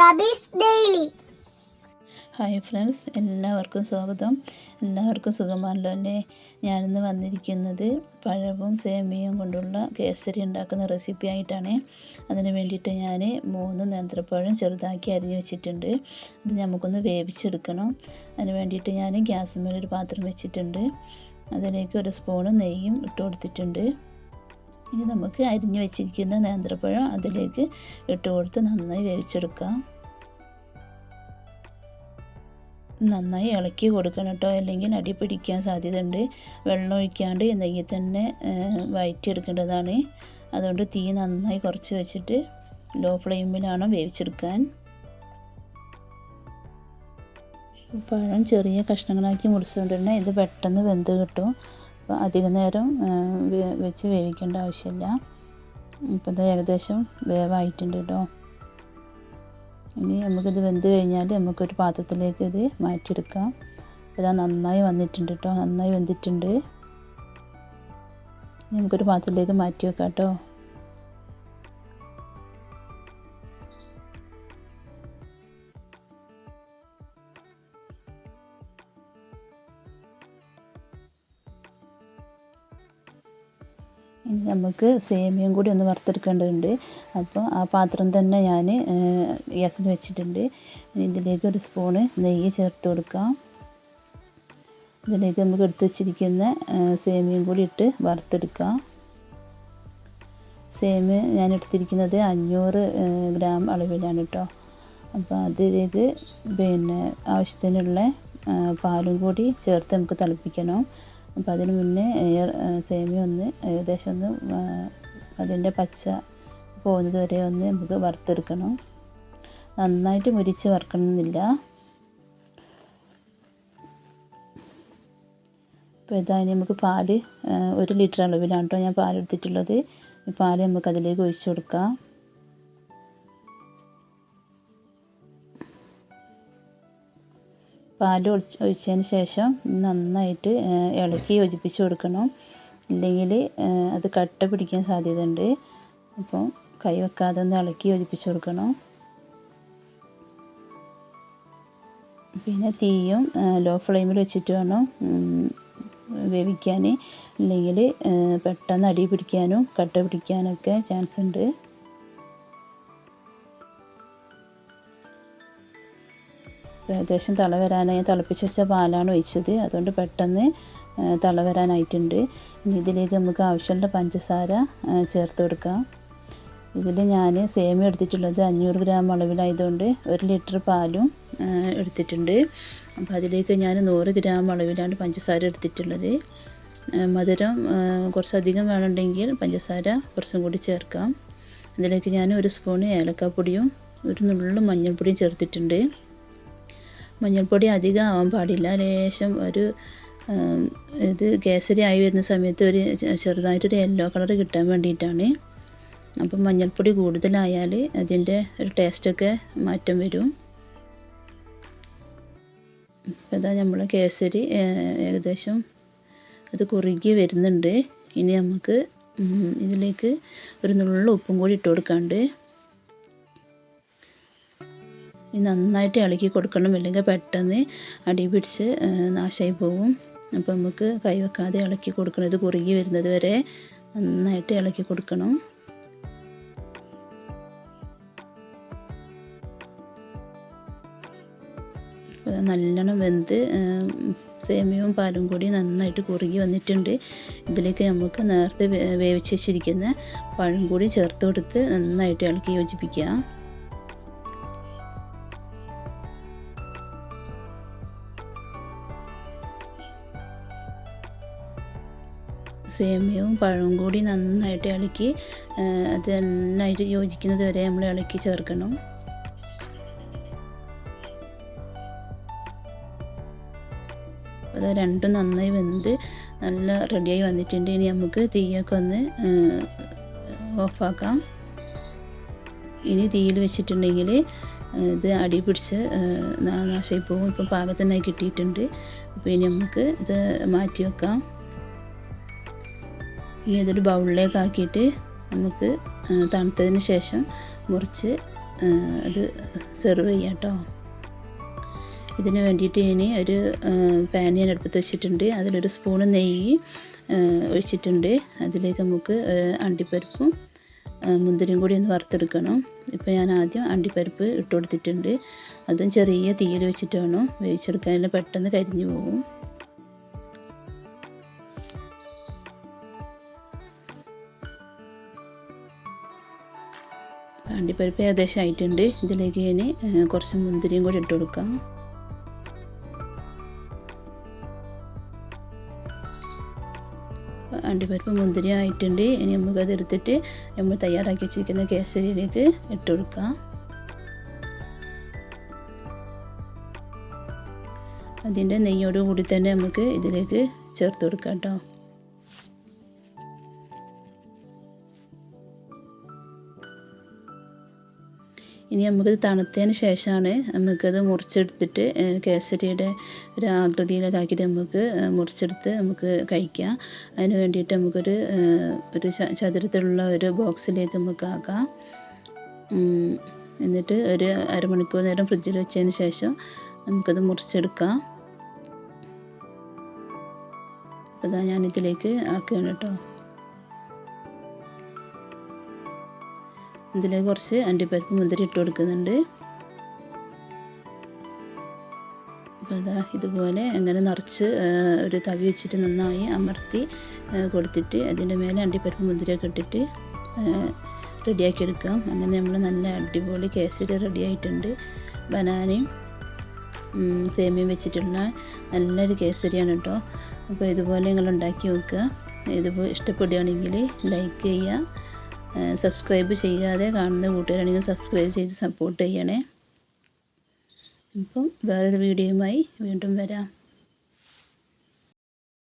Rabies daily. Hi friends എല്ലാവർക്കും സ്വാഗതം. എല്ലാവർക്കും സുഖമാണല്ലോ അല്ലേ? ഞാനിന്ന് വന്നിരിക്കുന്നത് പഴവും സേമിയയും കൊണ്ടുള്ള കേസരി ഉണ്ടാക്കുന്ന റെസിപ്പി ആയിട്ടാണ്. അതിന് വേണ്ടിയിട്ട് ഞാൻ മൂന്ന് നേന്ത്രപ്പഴം ചെറുതാക്കി അരിഞ്ഞ് വെച്ചിട്ടുണ്ട്. അത് നമുക്കൊന്ന് വേവിച്ചെടുക്കണം. അതിന് വേണ്ടിയിട്ട് ഞാൻ ഗ്യാസ് മേലൊരു പാത്രം വെച്ചിട്ടുണ്ട്. അതിലേക്ക് ഒരു സ്പൂണ് നെയ്യും ഇട്ട് കൊടുത്തിട്ടുണ്ട്. ഇനി നമുക്ക് അരിഞ്ഞ് വെച്ചിരിക്കുന്ന നേന്ത്രപ്പഴം അതിലേക്ക് ഇട്ട് കൊടുത്ത് നന്നായി വേവിച്ചെടുക്കാം. നന്നായി ഇളക്കി കൊടുക്കണം കേട്ടോ അല്ലെങ്കിൽ അടി പിടിക്കാൻ സാധ്യതയുണ്ട്. വെള്ളം ഒഴിക്കാണ്ട് എന്തെങ്കിൽ തന്നെ വയറ്റിയെടുക്കേണ്ടതാണ്. അതുകൊണ്ട് തീ നന്നായി കുറച്ച് വെച്ചിട്ട് ലോ ഫ്ലെയിമിലാണ് വേവിച്ചെടുക്കാൻ. പഴം ചെറിയ കഷ്ണങ്ങളാക്കി മുറിച്ചുകൊണ്ട് തന്നെ ഇത് പെട്ടെന്ന് വെന്ത് കിട്ടും. അപ്പോൾ അധിക നേരം വെച്ച് വേവിക്കേണ്ട ആവശ്യമില്ല. ഇപ്പോൾ ഇത് ഏകദേശം വേവായിട്ടുണ്ട് കേട്ടോ ഇനി നമുക്കിത് വെന്ത് കഴിഞ്ഞാൽ നമുക്കൊരു പാത്രത്തിലേക്ക് ഇത് മാറ്റിയെടുക്കാം. അപ്പോൾ ഇതാ നന്നായി വന്നിട്ടുണ്ട് കേട്ടോ നന്നായി വെന്തിട്ടുണ്ട്. നമുക്കൊരു പാത്രത്തിലേക്ക് മാറ്റി വെക്കാം കേട്ടോ ഇനി നമുക്ക് സേമിയയും കൂടി ഒന്ന് വറുത്തെടുക്കേണ്ടതുണ്ട്. അപ്പോൾ ആ പാത്രം തന്നെ ഞാൻ ഗ്യാസിൽ വെച്ചിട്ടുണ്ട്. ഇതിലേക്ക് ഒരു സ്പൂണ് നെയ്യ് ചേർത്ത് കൊടുക്കാം. ഇതിലേക്ക് നമുക്ക് എടുത്ത് വെച്ചിരിക്കുന്ന സേമിയയും കൂടി ഇട്ട് വറുത്തെടുക്കാം. സേമിയ ഞാൻ എടുത്തിരിക്കുന്നത് അഞ്ഞൂറ് ഗ്രാം അളവിലാണ് കേട്ടോ അപ്പോൾ അതിലേക്ക് പിന്നെ ആവശ്യത്തിനുള്ള പാലും കൂടി ചേർത്ത് നമുക്ക് തിളപ്പിക്കണം. അപ്പോൾ അതിന് മുന്നേ എയർ സേമിയ ഒന്ന് ഏകദേശം ഒന്ന് അതിന്റെ പച്ച പോകുന്നത് വരെ ഒന്ന് നമുക്ക് വറുത്തെടുക്കണം. നന്നായിട്ട് മുരിച്ച് വറുക്കണമെന്നില്ല. അപ്പോൾ ഇതാ ഇനി നമുക്ക് പാൽ ഒരു ലിറ്റർ അളവിലാണ് കേട്ടോ ഞാൻ പാലെടുത്തിട്ടുള്ളത്. പാൽ നമുക്ക് അതിലേക്ക് ഒഴിച്ചു കൊടുക്കാം. പാൽ ഒഴിച്ച് ഒഴിച്ചതിന് ശേഷം നന്നായിട്ട് ഇളക്കി യോജിപ്പിച്ച് കൊടുക്കണം. ഇല്ലെങ്കിൽ അത് കട്ട പിടിക്കാൻ സാധ്യതയുണ്ട്. അപ്പോൾ കൈ വെക്കാതെ ഒന്ന് ഇളക്കി യോജിപ്പിച്ച് കൊടുക്കണം. പിന്നെ തീയും ലോ ഫ്ലെയിമിൽ വെച്ചിട്ട് വേണം വേവിക്കാൻ ഇല്ലെങ്കിൽ പെട്ടെന്ന് അടി പിടിക്കാനും കട്ട പിടിക്കാനൊക്കെ ചാൻസ് ഉണ്ട്. ഏകദേശം തള വരാനായി തിളപ്പിച്ച് വെച്ച പാലാണ് ഒഴിച്ചത്. അതുകൊണ്ട് പെട്ടെന്ന് തള വരാനായിട്ടുണ്ട്. ഇനി ഇതിലേക്ക് നമുക്ക് ആവശ്യമുള്ള പഞ്ചസാര ചേർത്ത് കൊടുക്കാം. ഇതിൽ ഞാൻ സേമിയ എടുത്തിട്ടുള്ളത് അഞ്ഞൂറ് ഗ്രാം അളവിലായതുകൊണ്ട് ഒരു ലിറ്റർ പാലും എടുത്തിട്ടുണ്ട്. അപ്പോൾ അതിലേക്ക് ഞാൻ നൂറ് ഗ്രാം അളവിലാണ് പഞ്ചസാര എടുത്തിട്ടുള്ളത്. മധുരം കുറച്ചധികം വേണമെങ്കിൽ പഞ്ചസാര കുറച്ചും കൂടി ചേർക്കാം. ഇതിലേക്ക് ഞാൻ ഒരു സ്പൂൺ ഏലക്കാപ്പൊടിയും ഒരു നുള്ളും മഞ്ഞൾപ്പൊടിയും ചേർത്തിട്ടുണ്ട്. മഞ്ഞൾപ്പൊടി അധികം ആവാൻ പാടില്ല. ലേശം ഒരു ഇത് കേസരി ആയി വരുന്ന സമയത്ത് ഒരു ചെറുതായിട്ടൊരു യെല്ലോ കളർ കിട്ടാൻ വേണ്ടിയിട്ടാണ്. അപ്പം മഞ്ഞൾപ്പൊടി കൂടുതലായാൽ അതിന്റെ ഒരു ടേസ്റ്റൊക്കെ മാറ്റം വരും. അപ്പോൾ ഇതാ നമ്മൾ കേസരി ഏകദേശം അത് കുറുകി വരുന്നുണ്ട്. ഇനി നമുക്ക് ഇതിലേക്ക് ഒരു നുള്ള ഉപ്പും കൂടി ഇട്ട് കൊടുക്കാണ്ട് നന്നായിട്ട് ഇളക്കി കൊടുക്കണം. ഇല്ലെങ്കിൽ പെട്ടെന്ന് അടി പിടിച്ച് നാശമായി പോകും അപ്പോൾ നമുക്ക് കൈ വെക്കാതെ ഇളക്കി കൊടുക്കണം. ഇത് കുറുകി വരുന്നത് വരെ നന്നായിട്ട് ഇളക്കി കൊടുക്കണം. നല്ലോണം വെന്ത് സേമിയവും പാലും കൂടി നന്നായിട്ട് കുറുകി വന്നിട്ടുണ്ട്. ഇതിലേക്ക് നമുക്ക് നേരത്തെ വേവിച്ച് വെച്ചിരിക്കുന്ന പഴം കൂടി ചേർത്ത് കൊടുത്ത് നന്നായിട്ട് ഇളക്കി യോജിപ്പിക്കുക. സേമിയവും പഴവും കൂടി നന്നായിട്ട് ഇളക്കി അത് നന്നായിട്ട് യോജിക്കുന്നത് വരെ നമ്മൾ ഇളക്കി ചേർക്കണം. അത് രണ്ടും നന്നായി വെന്ത് നല്ല റെഡിയായി വന്നിട്ടുണ്ട്. ഇനി നമുക്ക് തീയൊക്കെ ഒന്ന് ഓഫാക്കാം. ഇനി തീയിൽ വെച്ചിട്ടുണ്ടെങ്കിൽ ഇത് അടി പിടിച്ച് നാശമായി പോകും ഇപ്പം പാകത്തിനായി കിട്ടിയിട്ടുണ്ട്. അപ്പോൾ ഇനി നമുക്ക് ഇത് മാറ്റി വെക്കാം. ഇതൊരു ബൗളിലേക്ക് ആക്കിയിട്ട് നമുക്ക് തണുത്തതിന് ശേഷം മുറിച്ച് അത് സെർവ് ചെയ്യാം കേട്ടോ ഇതിന് വേണ്ടിയിട്ട് ഇനി ഒരു പാൻ ഞാൻ അടുപ്പത്ത് വെച്ചിട്ടുണ്ട്. അതിലൊരു സ്പൂൺ നെയ്യ് ഒഴിച്ചിട്ടുണ്ട്. അതിലേക്ക് നമുക്ക് അണ്ടിപ്പരിപ്പും മുന്തിരിയും കൂടി ഒന്ന് വറുത്തെടുക്കണം. ഇപ്പോൾ ഞാൻ ആദ്യം അണ്ടിപ്പരിപ്പ് ഇട്ട് കൊടുത്തിട്ടുണ്ട്. അതും ചെറിയ തീയിൽ വെച്ചിട്ട് വേണം. വേവിച്ചെടുക്കാൻ പെട്ടെന്ന് കരിഞ്ഞു പോകും. അണ്ടിപ്പരിപ്പ് ഏകദേശം ആയിട്ടുണ്ട് ഇതിലേക്ക് ഇനി കുറച്ച് മുന്തിരിയും കൂടി ഇട്ട് കൊടുക്കാം. അണ്ടിപ്പരിപ്പ് മുന്തിരി ആയിട്ടുണ്ട്. ഇനി നമുക്കത് എടുത്തിട്ട് നമ്മൾ തയ്യാറാക്കി വെച്ചിരിക്കുന്ന കേസരിയിലേക്ക് ഇട്ട് കൊടുക്കാം. അതിന്റെ നെയ്യോട് കൂടി തന്നെ നമുക്ക് ഇതിലേക്ക് ചേർത്ത് കൊടുക്കാം കേട്ടോ. ഇനി നമുക്കത് തണുത്തതിന് ശേഷമാണ് നമുക്കത് മുറിച്ചെടുത്തിട്ട് കേസരിയുടെ ഒരു ആകൃതിയിലൊക്കെ ആക്കിയിട്ട് നമുക്ക് മുറിച്ചെടുത്ത് നമുക്ക് കഴിക്കാം. അതിന് വേണ്ടിയിട്ട് നമുക്കൊരു ഒരു ചതുരത്തിലുള്ള ഒരു ബോക്സിലേക്ക് നമുക്ക് ആക്കാം. എന്നിട്ട് ഒരു അരമണിക്കൂർ നേരം ഫ്രിഡ്ജിൽ വെച്ചതിന് ശേഷം നമുക്കത് മുറിച്ചെടുക്കാം. അപ്പോൾ ഞാനിതിലേക്ക് ആക്കുകയാണ് കേട്ടോ. ഇതിലേക്ക് കുറച്ച് അണ്ടിപ്പരിപ്പ് മുന്തിരി ഇട്ട് കൊടുക്കുന്നുണ്ട്. അപ്പോൾ അതാ ഇതുപോലെ അങ്ങനെ നിറച്ച് ഒരു തവി വെച്ചിട്ട് നന്നായി അമർത്തി കൊടുത്തിട്ട് അതിന്റെ മേലെ അണ്ടിപ്പരിപ്പ് മുന്തിരിയൊക്കെ ഇട്ടിട്ട് റെഡിയാക്കി എടുക്കാം. അങ്ങനെ നമ്മൾ നല്ല അടിപൊളി കേസരി റെഡിയായിട്ടുണ്ട് ബനാനയും സേമിയും വെച്ചിട്ടുള്ള നല്ലൊരു കേസരിയാണ് കേട്ടോ. അപ്പോൾ ഇതുപോലെ നിങ്ങൾ ഉണ്ടാക്കി നോക്കുക. ഇതുപോലെ ഇഷ്ടപ്പെടുകയാണെങ്കിൽ ലൈക്ക് ചെയ്യുക. സബ്സ്ക്രൈബ് ചെയ്യാതെ കാണുന്ന കൂട്ടുകാരാണെങ്കിൽ സബ്സ്ക്രൈബ് ചെയ്ത് സപ്പോർട്ട് ചെയ്യണേ. അപ്പം വേറൊരു വീഡിയോയുമായി വീണ്ടും വരാം.